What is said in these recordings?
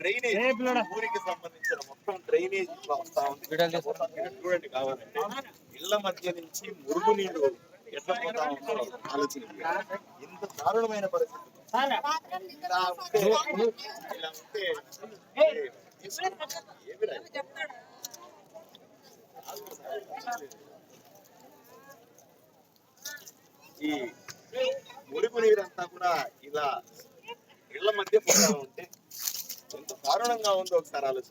Drainage ఊరికి సంబంధించిన మొత్తం డ్రైనేజ్ ఇట్లా వస్తా ఉంది చూడండి కావాలంటే ఇళ్ళ మధ్య నుంచి మురుగునీరు ఎట్లా పోతా ఉందో ఆలోచన. ఇంత దారుణమైన పరిస్థితి ఇలా ఉంటే ఇలా ఉంటే ఏమిరా ఇది? ఈ మురుగు నీరంతా కూడా ఇలా ఇళ్ళ మధ్య పోతా ఉంటే ఎంత దారుణంగా ఉందో ఒకసారి ఉన్నా.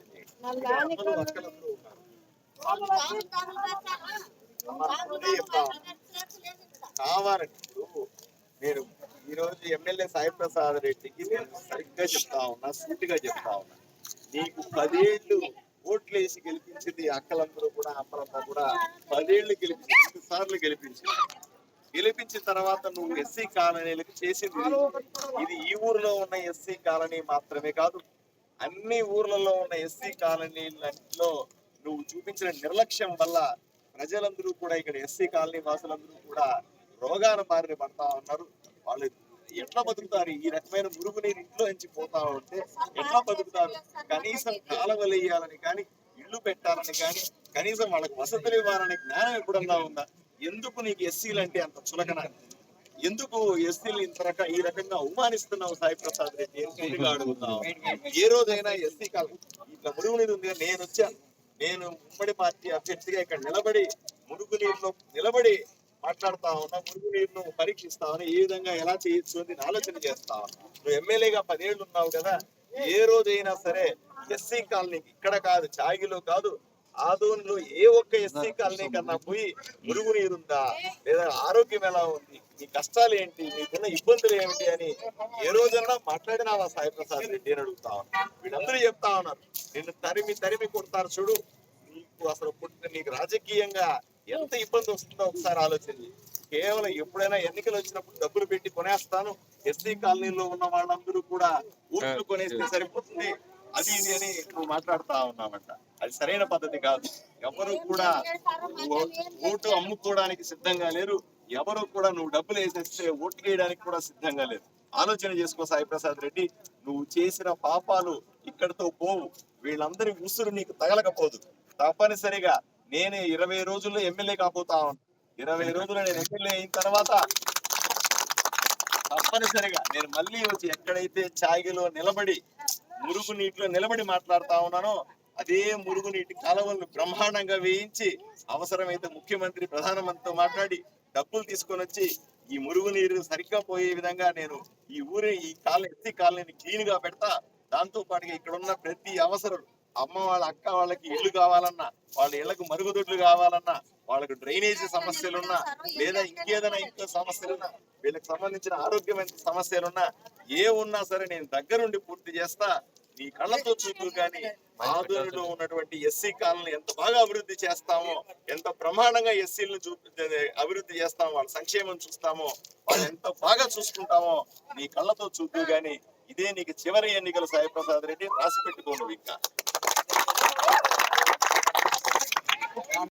కావాలంటే నేను ఈ రోజు ఎమ్మెల్యే సాయి ప్రసాద్ రెడ్డికి నేను సరిగ్గా చెప్తా ఉన్నా సూటిగా చెప్తా ఉన్నా. నీకు పదేళ్ళు ఓట్లేసి గెలిపించింది అక్కలందరూ కూడా అమ్మలంతా కూడా పదేళ్ళు గెలిపించి రెండు సార్లు గెలిపించింది. గెలిపించిన తర్వాత నువ్వు ఎస్సీ కాలనీలకు చేసింది ఇది. ఇది ఈ ఊర్లో ఉన్న ఎస్సీ కాలనీ మాత్రమే కాదు. అన్ని ఊర్లలో ఉన్న ఎస్సీ కాలనీలలో నువ్వు చూపించిన నిర్లక్ష్యం వల్ల ప్రజలందరూ కూడా ఇక్కడ ఎస్సీ కాలనీ వాసులందరూ కూడా రోగాన బారిన పడతా ఉన్నారు. వాళ్ళు ఎట్లా బతుకుతారు? ఈ రకమైన మురుగు నీరు ఇంట్లో నుంచి పోతా ఉంటే ఎట్లా బతుకుతారు? కనీసం కాలువలు వేయాలని కానీ ఇల్లు పెట్టాలని కానీ కనీసం వాళ్ళకి వసతులు ఇవ్వాలనే జ్ఞానం ఎప్పుడన్నా ఉందా? ఎందుకు నీకు ఎస్సీలు అంటే అంత చులకన? ఎందుకు ఎస్సీలు ఇంత రక ఈ రకంగా అవమానిస్తున్నావు సాయి ప్రసాద్ రెడ్డి? అడుగుతున్నావు? ఏ రోజైనా ఎస్సీ కాలం ఇట్లా మురుగు నీరు ఉంది కదా, నేను వచ్చాను నేను ఉమ్మడి పార్టీ అభ్యర్థిగా ఇక్కడ నిలబడి మురుగు నీరులో నిలబడి మాట్లాడుతా ఉన్నా మురుగు నీరును పరీక్షిస్తా ఉన్నా ఏ విధంగా ఎలా చేయొచ్చు అని నేను ఆలోచన చేస్తా నువ్వు ఎమ్మెల్యేగా పదేళ్ళు ఉన్నావు కదా ఏ రోజైనా సరే ఎస్సీ కాలనీకి ఇక్కడ కాదు చాగిలో కాదు ఆదోన్లో ఏ ఒక్క ఎస్సీ కాలనీ కన్నా పోయి మురుగు నీరుందా? లేదా ఆరోగ్యం ఎలా ఉంది? నీ కష్టాలు ఏంటి? నీకున్న ఇబ్బందులు ఏమిటి అని ఏ రోజన్నా మాట్లాడినావా సాయి ప్రసాద్ రెడ్డి అని అడుగుతా ఉన్నా. వీళ్ళందరూ చెప్తా ఉన్నారు. నిన్ను తరిమి తరిమి కొడతారు చూడు. నీకు అసలు పుట్టిన నీకు రాజకీయంగా ఎంత ఇబ్బంది వస్తుందో ఒకసారి ఆలోచించి. కేవలం ఎప్పుడైనా ఎన్నికలు వచ్చినప్పుడు డబ్బులు పెట్టి కొనేస్తాను. ఎస్సీ కాలనీలో ఉన్న వాళ్ళందరూ కూడా ఓట్లు కొనేస్తే సరిపోతుంది. అది ఇది అని నువ్వు మాట్లాడుతా ఉన్నావంట. అది సరైన పద్ధతి కాదు. ఎవరు కూడా ఓటు అమ్ముకోవడానికి సిద్ధంగా లేరు. ఎవరు కూడా నువ్వు డబ్బులు వేసేస్తే ఓట్లు వేయడానికి కూడా సిద్ధంగా లేరు. ఆలోచన చేసుకో సాయి ప్రసాద్ రెడ్డి. నువ్వు చేసిన పాపాలు ఇక్కడితో పోవు. వీళ్ళందరి ఉసురు నీకు తగలకపోదు. తప్పనిసరిగా నేనే ఇరవై రోజుల్లో ఎమ్మెల్యే కాబోతా ఉన్నా. ఇరవై రోజులు నేను ఎమ్మెల్యే అయిన తర్వాత తప్పనిసరిగా నేను మళ్ళీ వచ్చి ఎక్కడైతే చాగిలో నిలబడి మురుగు నీటిలో నిలబడి మాట్లాడుతా ఉన్నానో. అదే మురుగు నీటి కాలువలను బ్రహ్మాండంగా వేయించి అవసరమైతే ముఖ్యమంత్రి ప్రధానమంత్రితో మాట్లాడి డబ్బులు తీసుకొని వచ్చి ఈ మురుగు నీరు సరిగ్గా పోయే విధంగా నేను ఈ ఊరి ఈ కాలనీ ఎత్తి కాలనీని క్లీన్గా పెడతా. దాంతో పాటుగా ఇక్కడ ఉన్న ప్రతి అవసరం అమ్మ వాళ్ళ అక్క వాళ్ళకి ఇల్లు కావాలన్నా వాళ్ళ ఇళ్ళకు మరుగుదొడ్లు కావాలన్నా వాళ్ళకు డ్రైనేజీ సమస్యలున్నా లేదా ఇంకేదైనా ఇంకో సమస్యలున్నా వీళ్ళకి సంబంధించిన ఆరోగ్యమైన సమస్యలున్నా ఏ ఉన్నా సరే నేను దగ్గరుండి పూర్తి చేస్తా. నీ కళ్ళతో చూపు కానీ ఆదోనిలో ఉన్నటువంటి ఎస్సీ కాలనీ ఎంత బాగా అభివృద్ధి చేస్తామో ఎంత ప్రమాణంగా ఎస్సీలను చూపి అభివృద్ధి చేస్తామో వాళ్ళ సంక్షేమం చూస్తామో వాళ్ళు ఎంత బాగా చూసుకుంటామో నీ కళ్ళతో చూపు గాని ఇదే నీకు చివరి ఎన్నికలు సాయిప్రసాద్ రెడ్డి రాసి పెట్టుకోను ఇంకా